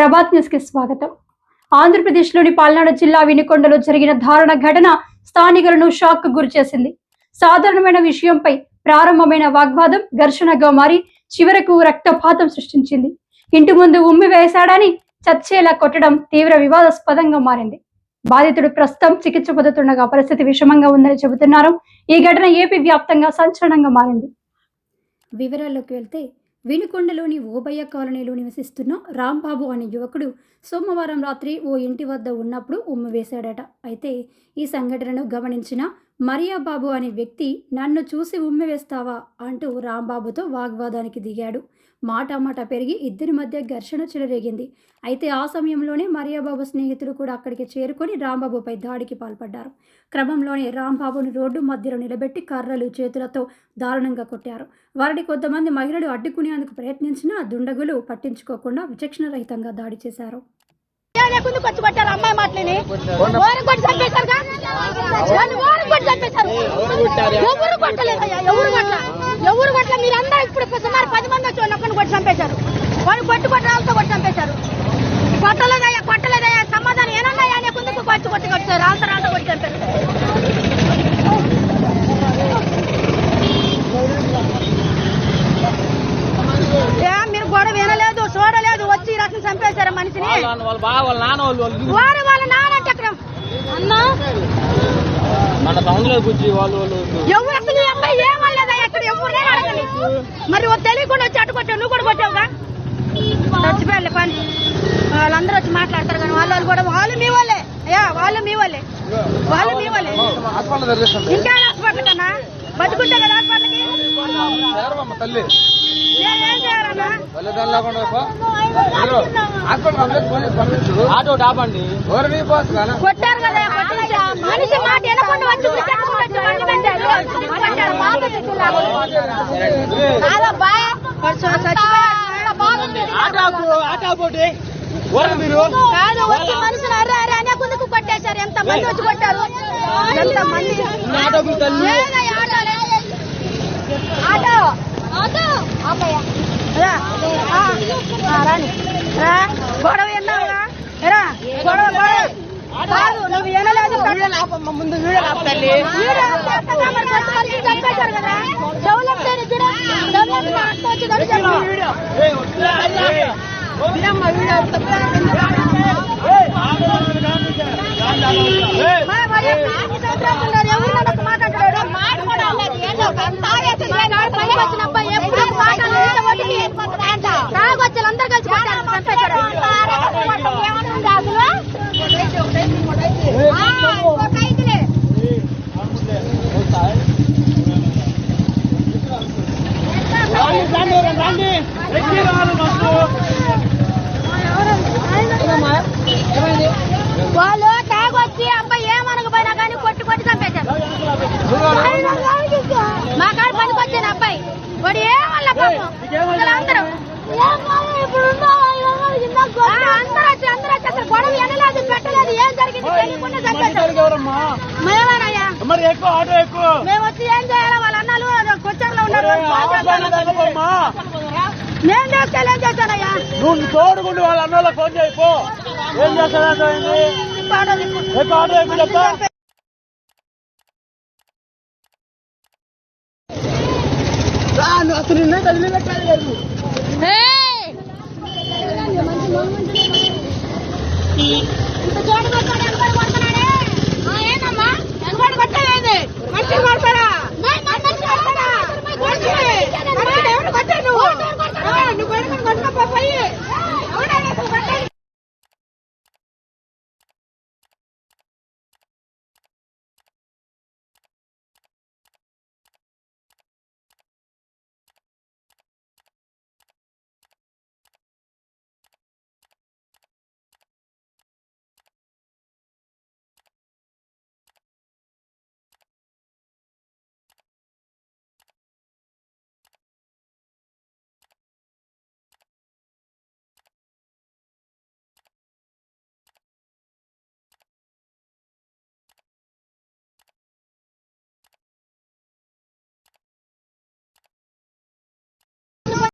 ప్రభాత్ న్యూస్కి స్వాగతం. ఆంధ్రప్రదేశ్లోని పల్నాడు జిల్లా వినుకొండలో జరిగిన దారుణ ఘటన స్థానికులను షాక్కు గురిచేసింది సాధారణమైన విషయంపై ప్రారంభమైన వాగ్వాదం ఘర్షణగా మారి చివరకు రక్తపాతం సృష్టించింది. ఇంటి ముందు ఉమ్మి వేశాడని చచ్చేలా కొట్టడం తీవ్ర వివాదాస్పదంగా మారింది. బాధితుడు ప్రస్తుతం చికిత్స పొందుతుండగా పరిస్థితి విషమంగా ఉందని చెబుతున్నారు. ఈ ఘటన ఏపీ వ్యాప్తంగా సంచలనంగా మారింది. వివరాల్లోకి వెళ్తే వినుకొండలోని ఓబయ్య కాలనీలో నివసిస్తున్న రాంబాబు అనే యువకుడు సోమవారం రాత్రి ఓ ఇంటి వద్ద ఉన్నప్పుడు ఉమ్ము వేశాడట. అయితే ఈ సంఘటనను గమనించిన మరియా బాబు అనే వ్యక్తి నన్ను చూసి ఉమ్మి వేస్తావా? అంటూ రాంబాబుతో వాగ్వాదానికి దిగాడు. మాట మాట పెరిగి ఇద్దరి మధ్య ఘర్షణ చెలరేగింది. అయితే ఆ సమయంలోనే మరియాబాబు స్నేహితులు కూడా అక్కడికి చేరుకొని రాంబాబుపై దాడికి పాల్పడ్డారు. క్రమంలోనే రాంబాబును రోడ్డు మధ్యలో నిలబెట్టి కర్రలు చేతులతో దారుణంగా కొట్టారు. వారిని కొంతమంది మహిళలు అడ్డుకునేందుకు ప్రయత్నించినా దుండగులు పట్టించుకోకుండా విచక్షణరహితంగా దాడి చేశారు. లేకుండా అమ్మాయి మాటలని? కొట్టి కొట్టి చంపేశారు ఎవరు కొట్టలేదయ్యా? ఎవరు కొట్ల? ఎవరు కొట్ల? మీరందరూ ఇప్పుడు సుమారు పది మంది వచ్చి వాళ్ళ ఒక్కరిని కొట్టి చంపేశారు. వాడిని కొట్టి కొట్టి రాళ్ళతో కొట్టి చంపేశారు. కొట్టలేదయ్యా కొట్టలేదయ్యా సమాధానం ఏనన్నాయా అనే కుందుకు కొచ్చి కొట్టి కొట్టారు రాళ్ళతో కొట్టి చంపారు. మీరు గొడవ వినలేదు చూడలేదు వచ్చి రకం చంపేశారు మనిషిని? వాళ్ళ వాళ్ళ వాళ్ళ నాన్న వాళ్ళు వాళ్ళు. వాళ్ళ నానంటే అక్కడ అన్నా? మన టౌన్లో కూర్చి వాళ్ళు వాళ్ళు ఎవరు అసలు ఈ అమ్మాయి ఏమనలేదా అక్కడ ఎవరినే అడగండి మరి తెలియకుండా వచ్చి అటు కొట్టావు. నువ్వు కూడా కొట్టావుగా? చచ్చిపోయాలి పని. వాళ్ళందరూ వచ్చి మాట్లాడతారు కానీ వాళ్ళ వాళ్ళు కూడా వాళ్ళు మీ వాళ్ళే. అయ్యా వాళ్ళు మీ వాళ్ళే. వాళ్ళు మీ వాళ్ళే. ఇంకా హాస్పిటల్ కన్నా? బతుకుంటే కదా హాస్పిటల్కి? తల్లి. ఆటో డాబండి కొట్టారు కదా కొట్టించి. మనిషి వచ్చి కాదు వచ్చి మనుషులు అర్రే అర్రే అనే కుందుకు కొట్టేశారు. ఎంత మంది వచ్చి కొట్టారు? ఎంత మంది ఆటోకు తల్లి లేదయ్య, ఆటో లేదు. ఆటో ఆటో అమ్మయ్య రా. ఆ, ఆ, రాని రా గొడవ విన్నావుగా రా గొడవ గొడవ కాదు నువ్వు వినలేదు ముందు వీడియో ఆపుతండి వీడు ఆపేస్తాగా మరి కొత్త మనిషిని చంపేశారు కదా చెవులెత్తేని చూడు చెవులెత్తి అట్ట వచ్చి దొరికాడు. మా మరి నాకు సంవత్సరం ఉన్నారు. ఎవరు నన్ను మాట్లాడాడు? పైకి వచ్చిన అబ్బాయి ఎప్పుడు మాట్లాడలేదు. తాగొచ్చి అందరూ కలిసి కొట్టారు, చంపేశారు. ఆ, ఇంకొక ఐదులే. వాళ్ళు తాగొచ్చి అబ్బాయి ఏమనకపోయినా కానీ కొట్టి కొట్టి చంపేశారు. మా కాడ పనికి వచ్చిన అబ్బాయి. వాడు ఏమల్ల పాపం. అందరూ. అందరూ వచ్చి అందరూ వచ్చి అసలు గొడవ ఎనలేదు పెట్టలేదు. ఏం జరిగింది తెలియకుండా చంపేశారు. మేమేనయ్యా మరి ఎక్కువ ఆటో ఎక్కువ. మేము వచ్చి ఏం చేయాలి? వాళ్ళ అన్నాలు కొచ్చర్లో ఉన్నారు. నేను చేస్తే ఏం చేశానయ్యా నువ్వు తోడుకుంటూ వాళ్ళ అన్నోళ్ళకి ఫోన్ చేయిపో ఏం చెప్తా అసలు నిన్నే కదిలినట్టు ఇంత